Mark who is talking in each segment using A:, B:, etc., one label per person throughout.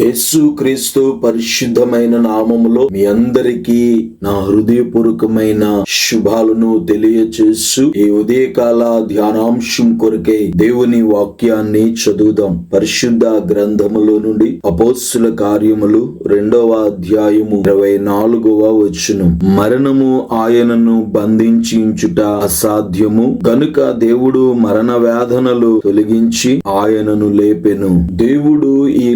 A: యేసుక్రీస్తు పరిశుద్ధమైన నామములో మీ అందరికీ నా హృదయపూర్వకమైన శుభాలను తెలియచేస్తూ ఈ ఉదయకాల ధ్యానాంశం కొరకే దేవుని వాక్యాన్ని చదువుదాం. పరిశుద్ధ గ్రంథములో నుండి అపోస్సుల కార్యములు రెండవ అధ్యాయము ఇరవై నాలుగవ వచ్చును మరణము ఆయనను బంధించుట అసాధ్యము. గనుక దేవుడు మరణ వేదనలు తొలగించి ఆయనను లేపెను. దేవుడు ఈ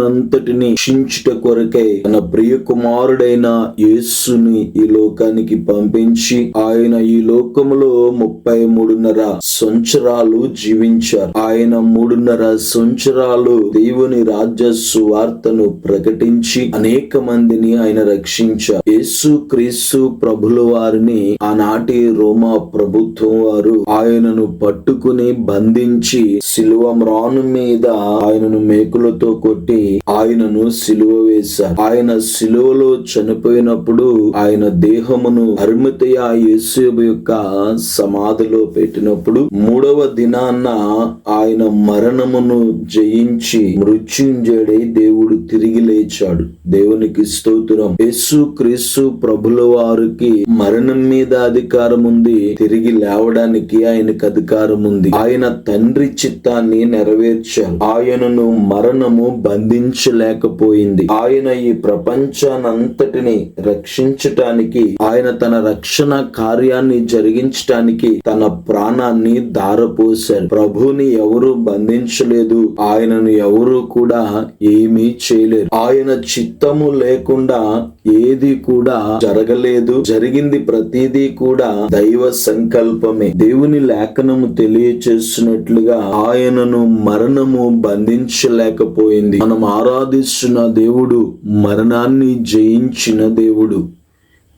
A: లోకమునంతటిని రక్షించుట కొరకై తన ప్రియ కుమారుడైన యేసుని ఈ లోకానికి పంపించి ఆయన ఈ లోకములో ముప్పై మూడున్నర సంవత్సరాలు జీవించారు. ఆయన మూడున్నర సంవత్సరాలు దేవుని రాజ్య సువార్తను ప్రకటించి అనేక మందిని ఆయన రక్షించారు. యేసు క్రీస్తు ప్రభుల వారిని ఆనాటి రోమా ప్రభుత్వం వారు ఆయనను పట్టుకుని బంధించి శిలువ మ్రాను మీద ఆయనను మేకులతో కొట్టి ఆయనను సిలువ వేశారు. ఆయన సిలువలో చనిపోయినప్పుడు ఆయన దేహమును అరుమతయ యేసు యొక్క సమాధిలో పెట్టినప్పుడు మూడవ దినాన్న ఆయన మరణమును జయించి మృత్యుంజడై దేవుడు తిరిగి లేచాడు. దేవునికి స్తోత్రం. యేసు క్రీస్తు ప్రభుల వారికి మరణం మీద అధికారం ఉంది. తిరిగి లేవడానికి ఆయనకు అధికారం ఉంది. ఆయన తండ్రి చిత్తాన్ని నెరవేర్చారు. ఆయనను మరణము బంధించలేకపోయింది ఆయన ఈ ప్రపంచానంతటిని రక్షించటానికి ఆయన తన రక్షణ కార్యాన్ని జరిగించటానికి తన ప్రాణాన్ని దారపోశారు. ప్రభుని ఎవరు బంధించలేదు. ఆయనను ఎవరు కూడా ఏమీ చేయలేరు. ఆయన చిత్తము లేకుండా ఏది కూడా జరగలేదు. జరిగింది ప్రతిదీ కూడా దైవ సంకల్పమే. దేవుని లేఖనము తెలియచేస్తున్నట్లుగా ఆయనను మరణము బంధించలేకపోయింది. మనం ఆరాధిస్తున్న దేవుడు మరణాన్ని జయించిన దేవుడు.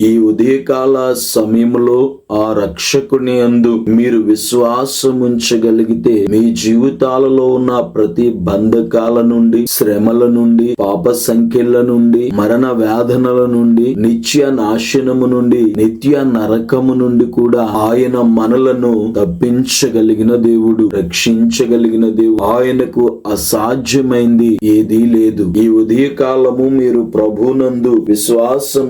A: ఈ ఉదయకాల సమయంలో ఆ రక్షకుని అందు మీరు విశ్వాసం ఉంచగలిగితే మీ జీవితాలలో ఉన్న ప్రతి బంధకాల నుండి శ్రమల నుండి పాప సంఖ్యల నుండి మరణ వేదనల నుండి నిత్య నాశనము నుండి నిత్య నరకము నుండి కూడా ఆయన మనలను తప్పించగలిగిన దేవుడు రక్షించగలిగిన దేవుడు ఆయనకు అసాధ్యమైంది ఏదీ లేదు. ఈ ఉదయకాలము మీరు ప్రభునందు విశ్వాసం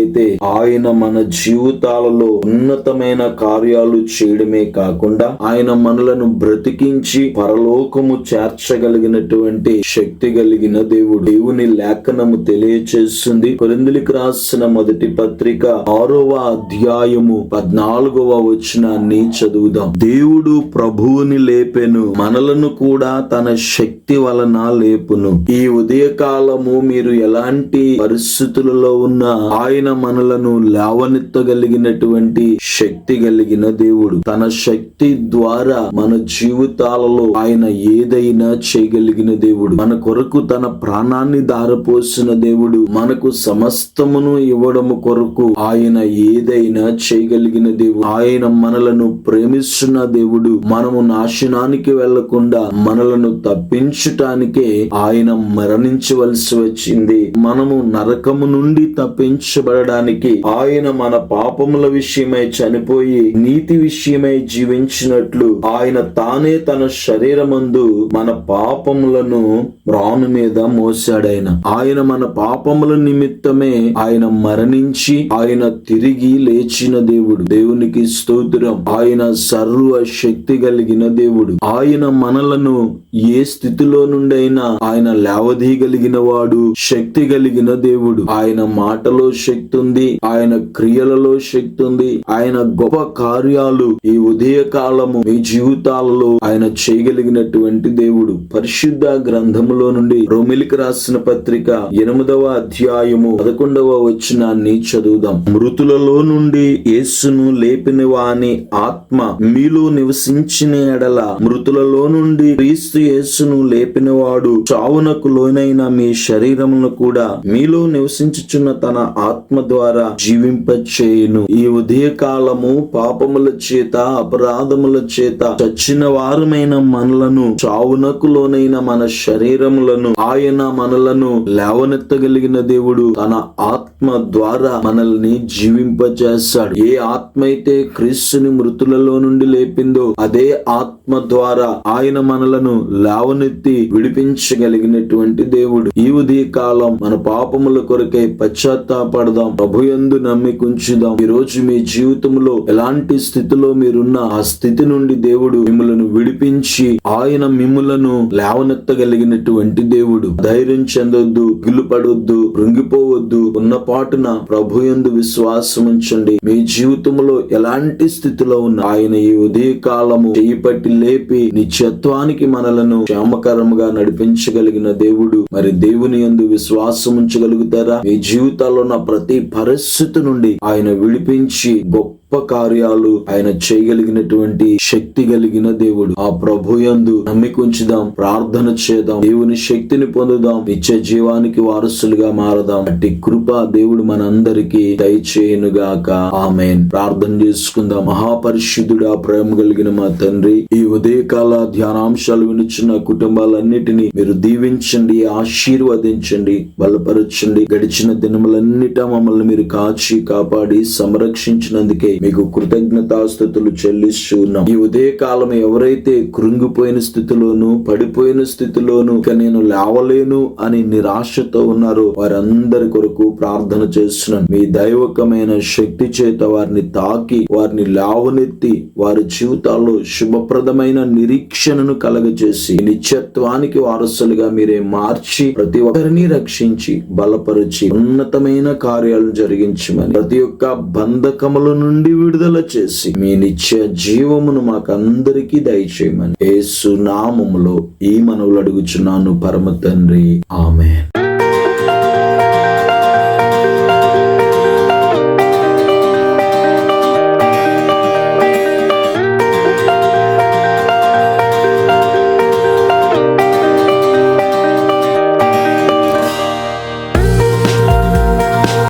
A: ఉంచగలిగినట్లయితే ఆయన మన జీవితాలలో ఉన్నతమైన కార్యాలు చేయడమే కాకుండా ఆయన మనలను బ్రతికించి పరలోకము చేర్చగలిగినటువంటి శక్తి కలిగిన దేవుడు దేవుని లేఖనము తెలియచేస్తుంది. కొరిందులికి రాసిన మొదటి పత్రిక ఆరవ అధ్యాయము పద్నాలుగవ వచనాన్ని చదువుదాం. దేవుడు ప్రభువుని లేపెను మనలను కూడా తన శక్తి వలన లేపును. ఈ ఉదయకాలము మీరు ఎలాంటి పరిస్థితులలో ఉన్న ఆయన మనలను లేవనెత్తగలిగినటువంటి శక్తి కలిగిన దేవుడు. తన శక్తి ద్వారా మన జీవితాలలో ఆయన ఏదైనా చేయగలిగిన దేవుడు. మన కొరకు తన ప్రాణాన్ని దారపోసిన దేవుడు. మనకు సమస్తమును ఇవ్వడము కొరకు ఆయన ఏదైనా చేయగలిగిన దేవుడు. ఆయన మనలను ప్రేమిస్తున్న దేవుడు. మనము నాశనానికి వెళ్ళకుండా మనలను తప్పించటానికే ఆయన మరణించవలసి వచ్చింది. మనము నరకము నుండి తప్పించబడడానికి ఆయన మన పాపముల విషయమై చనిపోయి నీతి విషయమై జీవించినట్లు ఆయన తానే తన శరీరమందు మన పాపములను రాను మీద మోసాడాయన ఆయన మన పాపముల నిమిత్తమే ఆయన మరణించి ఆయన తిరిగి లేచిన దేవుడు. దేవునికి స్తోత్రం. ఆయన సర్వ శక్తి కలిగిన దేవుడు. ఆయన మనలను ఏ స్థితిలో నుండైనా ఆయన లేవదీయగలిగిన వాడు శక్తి కలిగిన దేవుడు. ఆయన మాటలో శక్తి ఉంది. ఆయన క్రియలలో శక్తి ఉంది. ఆయన గొప్ప కార్యాలు ఈ ఉదయ కాలము మీ జీవితాలలో ఆయన చేయగలిగినటువంటి దేవుడు. పరిశుద్ధ గ్రంథములో నుండి రొమిలికి రాసిన పత్రిక ఎనిమిదవ అధ్యాయము పదకొండవ వచనాన్ని చదువుదాం. మృతులలో నుండి యేసును లేపిన వాని ఆత్మ మీలో నివసించిన ఎడల మృతులలో నుండి క్రీస్తు యేసును లేపినవాడు చావునకు లోనైన మీ శరీరమును కూడా మీలో నివసించుచున్న తన ఆత్మ ద్వారా జీవింపచేయును. ఈ ఉదయకాలము పాపముల చేత అపరాధముల చేత చచ్చిన వారమైన మనలను చావునకు లోనైన మన శరీరములను ఆయన మనలను లేవనెత్తగలిగిన దేవుడు తన ఆత్మ ఆత్మ ద్వారా మనల్ని జీవింపజేస్తాడు ఏ ఆత్మ అయితే క్రీస్తుని మృతులలో నుండి లేపిందో అదే ఆత్మ ద్వారా ఆయన మనలను లేవనెత్తి విడిపించగలిగినటువంటి దేవుడు. ఈ ఉదయ కాలం మన పాపముల కొరకై పశ్చాత్తాపడదాం. ప్రభు ఎందు నమ్మికుంచుదాం ఈ రోజు మీ జీవితంలో ఎలాంటి స్థితిలో మీరున్న ఆ స్థితి నుండి దేవుడు మిమ్మలను విడిపించి ఆయన మిమ్మలను లేవనెత్తగలిగినటువంటి దేవుడు. ధైర్యం చెందొద్దు గిల్లుపడొద్దు రుంగిపోవద్దు ఉన్న పాటున ప్రభు యందు విశ్వాసం ఉంచండి మీ జీవితంలో ఎలాంటి స్థితిలో ఉన్న ఆయన ఈ ఉదయ కాలము లేపి నిత్యత్వానికి మనలను క్షేమకరముగా నడిపించగలిగిన దేవుడు మరి దేవుని యందు విశ్వాసం ఉంచగలుగుతారా మీ జీవితాల్లో ఉన్న ప్రతి పరిస్థితి నుండి ఆయన విడిపించి గొప్ప కార్యాలు ఆయన చేయగలిగినటువంటి శక్తి కలిగిన దేవుడు. ఆ ప్రభు యందు నమ్మికుంచుదాం ప్రార్థన చేద్దాం దేవుని శక్తిని పొందుదాం నిత్య జీవానికి వారసులుగా మారదాం. అట్టి కృప దేవుడు మనందరికీ దయచేయనుగాక. ఆమెన్. ప్రార్థన చేసుకుందాం. మహాపరిశుద్ధుడా ప్రేమ కలిగిన మా తండ్రి ఈ ఉదయకాల ధ్యానాంశాలు వినిచిన కుటుంబాలన్నిటినీ మీరు దీవించండి ఆశీర్వదించండి బలపరచండి. గడిచిన దినములన్నిట మమ్మల్ని మీరు కాచి కాపాడి సంరక్షించినందుకే మీకు కృతజ్ఞతాస్థుతులు చెల్లిస్తూ ఉన్నాం ఈ ఉదయకాలం ఎవరైతే కృంగిపోయిన స్థితిలోను పడిపోయిన స్థితిలోను ఇక నేను లేవలేను అని నిరాశతో ఉన్నారో వారందరి కొరకు ప్రార్థన చేస్తున్నాను. మీ దైవకమైన శక్తి చేత వారిని తాకి వారిని లేవనెత్తి వారి జీవితాల్లో శుభప్రదమైన నిరీక్షణను కలగజేసి నిత్యత్వానికి వారసులుగా మీరే మార్చి ప్రతి ఒక్కరిని రక్షించి బలపరిచి ఉన్నతమైన కార్యాలను జరిగించమని ప్రతి ఒక్క బంధకముల నుండి విడుదల చేసి మీ నిత్య జీవమును మాకందరికీ దయచేయమని యేసు నామములో ఈ మనవులు అడుగుచున్నాను పరమ తండ్రి. ఆమె